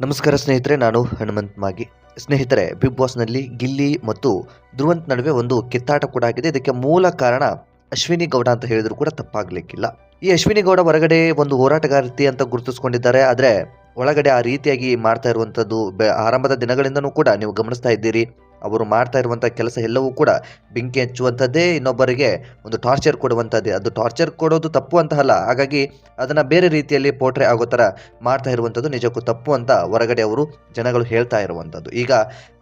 ನಮಸ್ಕಾರ ಸ್ನೇಹಿತರೆ, ನಾನು ಹನುಮಂತ್ ಮಾಗಿ. ಸ್ನೇಹಿತರೆ ಬಿಗ್ ಬಾಸ್ನಲ್ಲಿ ಗಿಲ್ಲಿ ಮತ್ತು ಧ್ರುವಂತ್ ನಡುವೆ ಒಂದು ಕಿತ್ತಾಟ ಕೂಡ ಆಗಿದೆ. ಇದಕ್ಕೆ ಮೂಲ ಕಾರಣ ಅಶ್ವಿನಿ ಗೌಡ ಅಂತ ಹೇಳಿದ್ರು ಕೂಡ ತಪ್ಪಾಗಲಿಕ್ಕಿಲ್ಲ. ಈ ಅಶ್ವಿನಿ ಗೌಡ ಹೊರಗಡೆ ಒಂದು ಹೋರಾಟಗಾರತಿ ಅಂತ ಗುರುತಿಸ್ಕೊಂಡಿದ್ದಾರೆ. ಆದರೆ ಒಳಗಡೆ ಆ ರೀತಿಯಾಗಿ ಮಾಡ್ತಾ ಇರುವಂಥದ್ದು ಆರಂಭದ ದಿನಗಳಿಂದನೂ ಕೂಡ ನೀವು ಗಮನಿಸ್ತಾ ಇದ್ದೀರಿ. ಅವರು ಮಾಡ್ತಾ ಇರುವಂಥ ಕೆಲಸ ಎಲ್ಲವೂ ಕೂಡ ಬೆಂಕಿ ಹಚ್ಚುವಂಥದ್ದೇ ಇನ್ನೊಬ್ಬರಿಗೆ ಒಂದು ಟಾರ್ಚರ್ ಕೊಡುವಂಥದ್ದೇ. ಅದು ಟಾರ್ಚರ್ ಕೊಡೋದು ತಪ್ಪು ಅಂತ ಅಲ್ಲ. ಹಾಗಾಗಿ ಅದನ್ನು ಬೇರೆ ರೀತಿಯಲ್ಲಿ ಪೋಟ್ರೆ ಆಗೋ ಥರ ಮಾಡ್ತಾ ಇರುವಂಥದ್ದು ನಿಜಕ್ಕೂ ತಪ್ಪು ಅಂತ ಹೊರಗಡೆ ಅವರು ಜನಗಳು ಹೇಳ್ತಾ ಇರುವಂಥದ್ದು. ಈಗ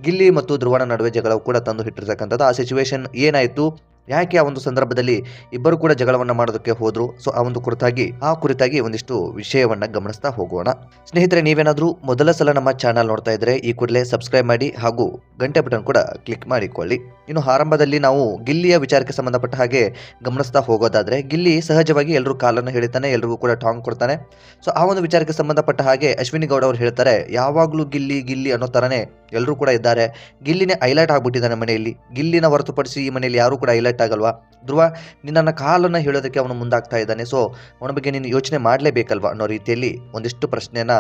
ಗಿಲ್ಲಿ ಮತ್ತು ಧ್ರುವಣ ನಡುವೆ ಜಗಳ ಕೂಡ ತಂದು ಇಟ್ಟಿರ್ತಕ್ಕಂಥದ್ದು ಆ ಸಿಚುವೇಶನ್ ಏನಾಯಿತು? ಯಾಕೆ ಆ ಒಂದು ಸಂದರ್ಭದಲ್ಲಿ ಇಬ್ಬರು ಕೂಡ ಜಗಳವನ್ನ ಮಾಡೋದಕ್ಕೆ ಹೋದ್ರು? ಸೊ ಆ ಒಂದು ಕುರಿತಾಗಿ, ಆ ಕುರಿತಾಗಿ ಒಂದಿಷ್ಟು ವಿಷಯವನ್ನ ಗಮನಿಸ್ತಾ ಹೋಗೋಣ. ಸ್ನೇಹಿತರೆ, ನೀವೇನಾದ್ರೂ ಮೊದಲ ಸಲ ನಮ್ಮ ಚಾನಲ್ ನೋಡ್ತಾ ಇದ್ರೆ, ಈ ಕೂಡಲೇ ಸಬ್ಸ್ಕ್ರೈಬ್ ಮಾಡಿ ಹಾಗೂ ಗಂಟೆ ಬಟನ್ ಕೂಡ ಕ್ಲಿಕ್ ಮಾಡಿಕೊಳ್ಳಿ. ಇನ್ನು ಆರಂಭದಲ್ಲಿ ನಾವು ಗಿಲ್ಲಿಯ ವಿಚಾರಕ್ಕೆ ಸಂಬಂಧಪಟ್ಟ ಹಾಗೆ ಗಮನಿಸ್ತಾ ಹೋಗೋದಾದ್ರೆ, ಗಿಲ್ಲಿ ಸಹಜವಾಗಿ ಎಲ್ಲರೂ ಕಾಲನ್ನು ಹೇಳಿತಾನೆ ಎಲ್ರಿಗೂ ಕೂಡ ಟಾಂಗ್ ಕೊಡ್ತಾನೆ. ಸೊ ಆ ಒಂದು ವಿಚಾರಕ್ಕೆ ಸಂಬಂಧಪಟ್ಟ ಹಾಗೆ ಅಶ್ವಿನಿ ಗೌಡ ಅವರು ಹೇಳ್ತಾರೆ, ಯಾವಾಗಲೂ ಗಿಲ್ಲಿ ಗಿಲ್ಲಿ ಅನ್ನೋ ತರನೇ ಎಲ್ಲರೂ ಕೂಡ ಇದ್ದಾರೆ. ಗಿಲ್ಲಿನೇ ಹೈಲೈಟ್ ಆಗ್ಬಿಟ್ಟಿದ್ದಾನೆ ಮನೆಯಲ್ಲಿ. ಗಿಲ್ಲಿನ ಹೊರತುಪಡಿಸಿ ಈ ಮನೆಯಲ್ಲಿ ಯಾರು ಕೂಡ ಹೈಲೈಟ್ ಆಗಲ್ವಾ? ಧ್ರುವ ನಿನ್ನ ಕಾಲನ್ನು ಹೇಳೋದಕ್ಕೆ ಅವನು ಮುಂದಾಗ್ತಾ ಇದ್ದಾನೆ. ಸೊ, ಅವನ ಬಗ್ಗೆ ನೀನು ಯೋಚನೆ ಮಾಡಲೇಬೇಕಲ್ವಾ ಅನ್ನೋ ರೀತಿಯಲ್ಲಿ ಒಂದಿಷ್ಟು ಪ್ರಶ್ನೆಯನ್ನ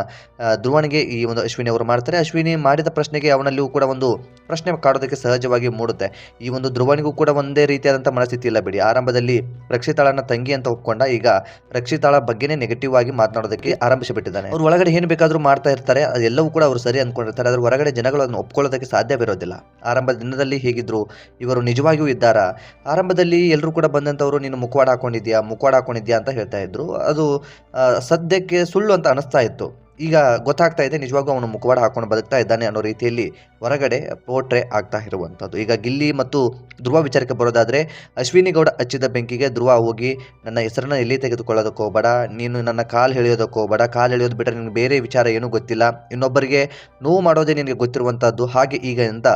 ಧ್ರುವನಿಗೆ ಈ ಒಂದು ಅಶ್ವಿನಿ ಅವರು ಮಾಡ್ತಾರೆ. ಅಶ್ವಿನಿ ಮಾಡಿದ ಪ್ರಶ್ನೆಗೆ ಅವನಲ್ಲಿಯೂ ಕೂಡ ಒಂದು ಪ್ರಶ್ನೆ ಕಾಡೋದಕ್ಕೆ ಸಹಜವಾಗಿ ಮೂಡುತ್ತೆ. ಈ ಒಂದು ಧ್ರುವನಿಗೂ ಕೂಡ ಒಂದೇ ರೀತಿಯಾದಂಥ ಮನಸ್ಥಿತಿ ಇಲ್ಲ ಬಿಡಿ. ಆರಂಭದಲ್ಲಿ ರಕ್ಷಿತಾಳನ ತಂಗಿ ಅಂತ ಒಪ್ಕೊಂಡ. ಈಗ ರಕ್ಷಿತಾಳ ಬಗ್ಗೆನೇ ನೆಗೆಟಿವ್ ಆಗಿ ಮಾತನಾಡೋದಕ್ಕೆ ಆರಂಭಿಸಿಬಿಟ್ಟಿದ್ದಾನೆ. ಅವ್ರು ಒಳಗಡೆ ಏನು ಬೇಕಾದರೂ ಮಾಡ್ತಾ ಇರ್ತಾರೆ. ಅದೆಲ್ಲವೂ ಕೂಡ ಅವರು ಸರಿ ಅಂದ್ಕೊಂಡಿರ್ತಾರೆ. ಅದರ ಹೊರಗಡೆ ಜನಗಳು ಅದನ್ನು ಒಪ್ಕೊಳ್ಳೋದಕ್ಕೆ ಸಾಧ್ಯವಿರೋದಿಲ್ಲ. ಆರಂಭದ ದಿನದಲ್ಲಿ ಹೇಗಿದ್ರು ಇವರು ನಿಜವಾಗಿಯೂ ಇದ್ದಾರಾ? ಆರಂಭದಲ್ಲಿ ಎಲ್ಲರೂ ಕೂಡ ಬಂದಂಥವ್ರು ನೀನು ಮುಖವಾಡ ಹಾಕೊಂಡಿದ್ಯಾ ಮುಖವಾಡ ಹಾಕೊಂಡಿದ್ಯಾ ಅಂತ ಹೇಳ್ತಾ ಇದ್ರು. ಅದು ಸದ್ಯಕ್ಕೆ ಸುಳ್ಳು ಅಂತ ಅನಿಸ್ತಾ ಇತ್ತು. ಈಗ ಗೊತ್ತಾಗ್ತಾ ಇದೆ ನಿಜವಾಗೂ ಅವನು ಮುಖವಾಡ ಹಾಕೊಂಡು ಬದುಕ್ತಾ ಇದ್ದಾನೆ ಅನ್ನೋ ರೀತಿಯಲ್ಲಿ ಹೊರಗಡೆ ಪೋಟ್ರೆ ಆಗ್ತಾ ಇರುವಂಥದ್ದು. ಈಗ ಗಿಲ್ಲಿ ಮತ್ತು ಧ್ರುವ ವಿಚಾರಕ್ಕೆ ಬರೋದಾದ್ರೆ, ಅಶ್ವಿನಿ ಗೌಡ ಹಚ್ಚಿದ ಬೆಂಕಿಗೆ ಧ್ರುವ ಹೋಗಿ, ನನ್ನ ಹೆಸರನ್ನ ಎಲ್ಲಿ ತೆಗೆದುಕೊಳ್ಳೋದಕ್ಕೆ ಹೋಗಬೇಡ, ನೀನು ನನ್ನ ಕಾಲು ಎಳೆಯೋದಕ್ಕೆ ಹೋಗಬೇಡ, ಕಾಲು ಎಳೆಯೋದು ಬಿಟ್ಟರೆ ನಿನಗೆ ಬೇರೆ ವಿಚಾರ ಏನೂ ಗೊತ್ತಿಲ್ಲ. ಇನ್ನೊಬ್ಬರಿಗೆ ನೋವು ಮಾಡೋದೇ ನಿನಗೆ ಗೊತ್ತಿರುವಂಥದ್ದು, ಹಾಗೆ ಈಗ ಅಂತ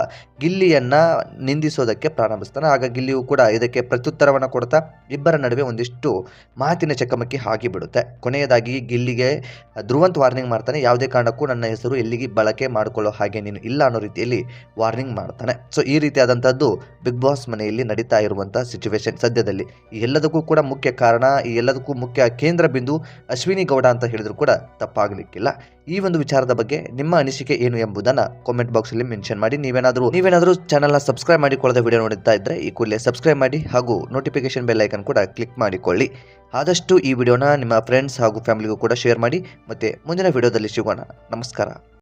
ಗಿಲ್ಲಿಯನ್ನು ನಿಂದಿಸೋದಕ್ಕೆ ಪ್ರಾರಂಭಿಸ್ತಾನೆ. ಆಗ ಗಿಲ್ಲಿಯು ಕೂಡ ಇದಕ್ಕೆ ಪ್ರತ್ಯುತ್ತರವನ್ನು ಕೊಡ್ತಾ, ಇಬ್ಬರ ನಡುವೆ ಒಂದಿಷ್ಟು ಮಾತಿನ ಚಕಮಕಿ ಆಗಿಬಿಡುತ್ತೆ. ಕೊನೆಯದಾಗಿ ಗಿಲ್ಲಿಗೆ ಧ್ರುವಂತ್ ವಾರ್ನಿಂಗ್ ಮಾಡ್ತಾನೆ. ಯಾವುದೇ ಕಾರಣಕ್ಕೂ ನನ್ನ ಹೆಸರು ಎಲ್ಲಿಗೆ ಬಳಕೆ ಮಾಡಿಕೊಳ್ಳೋ ಹಾಗೆ ನೀನು ಇಲ್ಲ ಅನ್ನೋ ರೀತಿಯಲ್ಲಿ ವಾರ್ನಿಂಗ್ ಮಾಡ್ತಾನೆ. ಸೊ ಈ ರೀತಿಯಾದಂಥದ್ದು ಬಿಗ್ ಬಾಸ್ ಮನೆಯಲ್ಲಿ ನಡೀತಾ ಇರುವಂಥ ಸಿಚುವೇಶನ್ ಸದ್ಯದಲ್ಲಿ. ಈ ಎಲ್ಲದಕ್ಕೂ ಕೂಡ ಮುಖ್ಯ ಕಾರಣ, ಈ ಎಲ್ಲದಕ್ಕೂ ಮುಖ್ಯ ಕೇಂದ್ರ ಬಿಂದು ಅಶ್ವಿನಿ ಗೌಡ ಅಂತ ಹೇಳಿದ್ರು ಕೂಡ ತಪ್ಪಾಗಲಿಕ್ಕಿಲ್ಲ. ಈ ಒಂದು ವಿಚಾರದ ಬಗ್ಗೆ ನಿಮ್ಮ ಅನಿಸಿಕೆ ಏನು ಎಂಬುದನ್ನು ಕಾಮೆಂಟ್ ಬಾಕ್ಸಲ್ಲಿ ಮೆನ್ಷನ್ ಮಾಡಿ. ನೀವೇನಾದರೂ ನೀವೇನಾದರೂ ಚಾನಲ್ನ ಸಬ್ಸ್ಕ್ರೈಬ್ ಮಾಡಿಕೊಳ್ಳದ ವಿಡಿಯೋ ನೋಡುತ್ತಾ ಇದ್ದರೆ ಈ ಕೂಡಲೇ ಸಬ್ಸ್ಕ್ರೈಬ್ ಮಾಡಿ ಹಾಗೂ ನೋಟಿಫಿಕೇಶನ್ ಬೆಲ್ ಐಕನ್ ಕೂಡ ಕ್ಲಿಕ್ ಮಾಡಿಕೊಳ್ಳಿ. ಆದಷ್ಟು ಈ ವಿಡಿಯೋನ ನಿಮ್ಮ ಫ್ರೆಂಡ್ಸ್ ಹಾಗೂ ಫ್ಯಾಮಿಲಿಗೂ ಕೂಡ ಶೇರ್ ಮಾಡಿ. ಮತ್ತೆ ಮುಂದಿನ ವಿಡಿಯೋದಲ್ಲಿ ಸಿಗೋಣ. ನಮಸ್ಕಾರ.